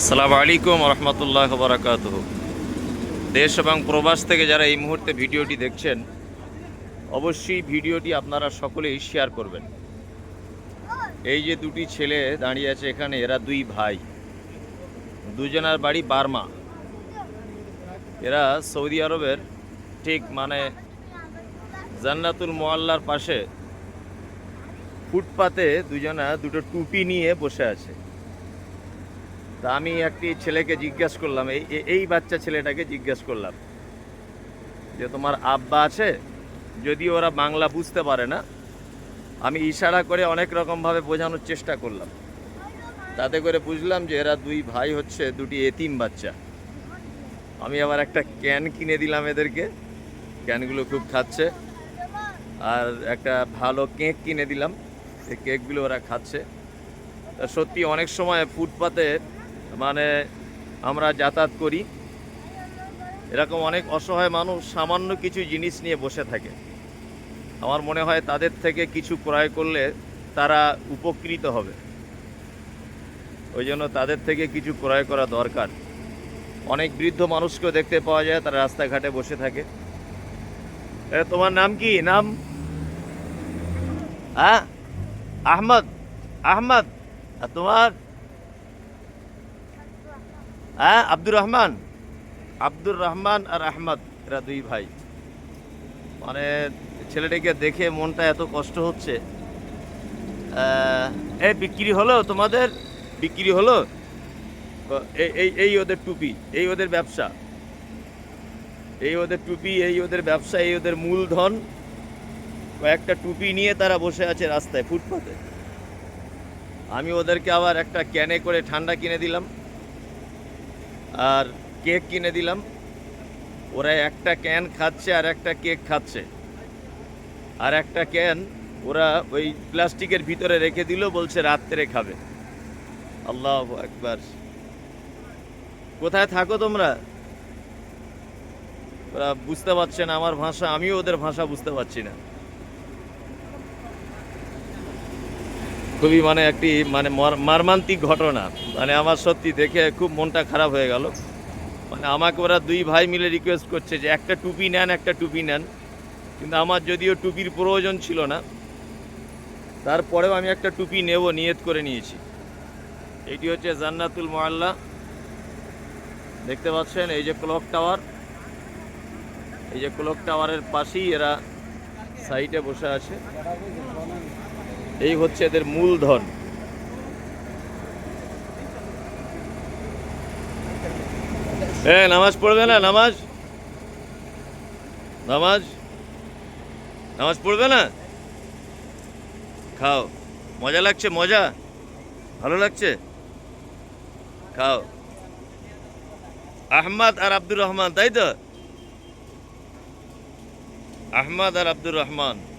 আসসালামু আলাইকুম রহমতুল্লাহ বরাকাত দেশ এবং প্রবাস থেকে যারা এই মুহূর্তে ভিডিওটি দেখছেন, অবশ্যই ভিডিওটি আপনারা সকলেই শেয়ার করবেন। এই যে দুটি ছেলে দাঁড়িয়ে আছে এখানে, এরা দুই ভাই। দুজনার বাড়ি বার্মা। এরা সৌদি আরবের, ঠিক মানে জান্নাতুল মোয়াল্লার পাশে। ফুটপাতে দুজনা দুটো টুপি নিয়ে বসে আছে। তা আমি একটি ছেলেকে জিজ্ঞেস করলাম, এই এই বাচ্চা ছেলেটাকে জিজ্ঞেস করলাম যে তোমার আব্বা আছে? যদি ওরা বাংলা বুঝতে পারে না, আমি ইশারা করে অনেক রকমভাবে বোঝানোর চেষ্টা করলাম। তাতে করে বুঝলাম যে এরা দুই ভাই হচ্ছে, দুটি এতিম বাচ্চা। আমি আবার একটা ক্যান কিনে দিলাম এদেরকে, ক্যানগুলো খুব খাচ্ছে। আর একটা ভালো কেক কিনে দিলাম এই কেকগুলো ওরা খাচ্ছে। তা সত্যি অনেক সময় ফুটপাতে মানে আমরা যাতায়াত করি। এরকম অনেক অসহায় মানুষ সামান্য কিছু জিনিস নিয়ে বসে থাকে। আমার মনে হয় তাদের থেকে কিছু ক্রয় করলে তারা উপকৃত হবে। ওই জন্য তাদের থেকে কিছু ক্রয় করা দরকার। অনেক বৃদ্ধ মানুষকেও দেখতে পাওয়া যায়, তারা রাস্তাঘাটে বসে থাকে। তোমার নাম কি? নাম? হ্যাঁ? আহমদ। আহমদ। আর তোমার? হ্যাঁ আব্দুর রহমান। আব্দুর রহমান আর আহমদ, এরা দুই ভাই। মানে ছেলেটাকে দেখে মনটা এত কষ্ট হচ্ছে। এ বিক্রি হলো তোমাদের? বিক্রি হলো? এই এই এই ওদের টুপি, এই ওদের ব্যবসা। এই ওদের টুপি, এই ওদের ব্যবসা, এই ওদের মূলধন। কয়েকটা টুপি নিয়ে তারা বসে আছে রাস্তায়, ফুটপাতে। আমি ওদেরকে আবার একটা ক্যানে করে ঠান্ডা কিনে দিলাম। আর কেক কিনে দিলাম। ওরা একটা ক্যান খাচ্ছে আর একটা কেক খাচ্ছে। আর একটা ক্যান ওরা ওই প্লাস্টিকের ভিতরে রেখে দিল, বলছে রাত্রে খাবে। আল্লাহ একবার কোথায় থাকো তোমরা? ওরা বুঝতে পারছে না আমার ভাষা, আমিও ওদের ভাষা বুঝতে পারছি না। খুবই মানে একটি মানে মর- মর্মান্তিক ঘটনা। মানে আমার সত্যি দেখে খুব মনটা খারাপ হয়ে গেল। মানে আমাকে ওরা দুই ভাই মিলে রিকোয়েস্ট করছে যে একটা টুপি নেন, একটা টুপি নেন। কিন্তু আমার যদিও টুপির প্রয়োজন ছিল না, তারপরেও আমি একটা টুপি নেব, নিয়ত করে নিয়েছি। এটি হচ্ছে জান্নাতুল মোয়াল্লা দেখতে পাচ্ছেন, এই যে ক্লক টাওয়ার এই যে ক্লক টাওয়ারের পাশেই এরা সাইডে বসে আছে। এই হচ্ছে এদের মূলধন। এ, নামাজ পড়বে না? নামাজ? নামাজ? নামাজ পড়বে না? খাও। মজা লাগছে? মজা? ভালো লাগছে? খাও। আহমদ আর আব্দুর রহমান, তাই তো? আহমদ আর আব্দুর রহমান।